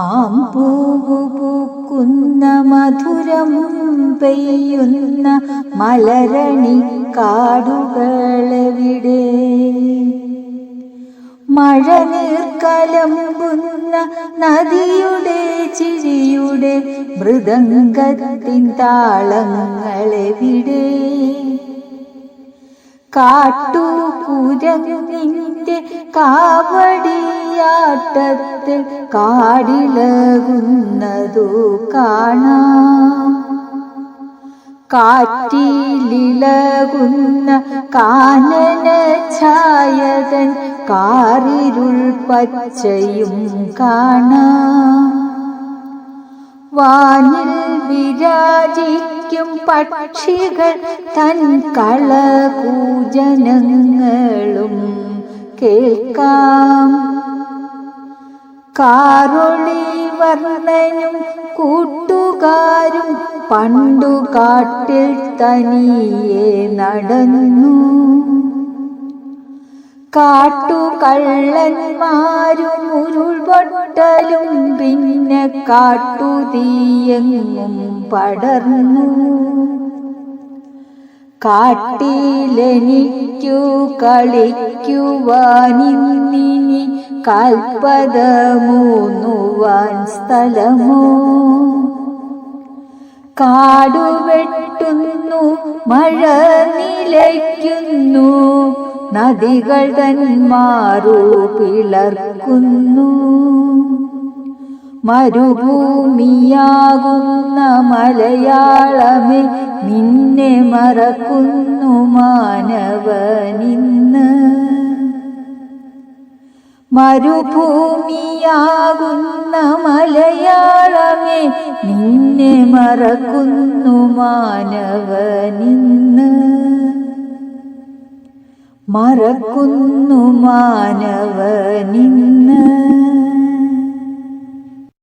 ആം പൂവു പൂക്കുന്ന മധുരം പെയ്യുന്ന മലരണി കാടുകളെവിടെ? മഴ നീർക്കലമ്പുന്ന നദിയുടെ ചിരിയുടെ മൃദംഗത്തിൻ താളങ്ങളെവിടെ? കാട്ടുകുരങ്ങിന്റെ കാവടിയാട്ടത്തിൽ കാടിളകുന്നതു കാണാം. കാറ്റിലിളകുന്ന കാനന ഛായതൻ കാറിരുൾ പച്ചയും കാണാം. വാനിൽ വിരാജിക്കും പക്ഷികൾ തൻ കളകൂജനങ്ങളും. കേൾക്കാം. കാറൊളി വർണനും കൂട്ടുകാരും പണ്ടു കാട്ടിൽ തനിയെ നടന്നു. കാട്ടുകള്ളന്മാരും ഉരുൾപൊട്ടലും പിന്നെ കാട്ടുതീയെങ്ങും പടർന്നു. കാട്ടിലെനിക്കു കളിക്കുവാനിന്നിനി കൽപ്പതമൂന്നുവാൻ സ്ഥലമോ? കാടുവെട്ടുന്നു മഴ നിലയ്ക്കുന്നു നദികൾ തന്മാറു പിളർക്കുന്നു. മരുഭൂമിയാകുന്ന മലയാളമേ നിന്നെ മറക്കുന്നു മാനവനിന്ന്. മരുഭൂമിയാകുന്ന മലയാളമേ നിന്നെ മറക്കുന്നു മാനവനിന്ന്. മറക്കുന്നു മാനവനിന്ന്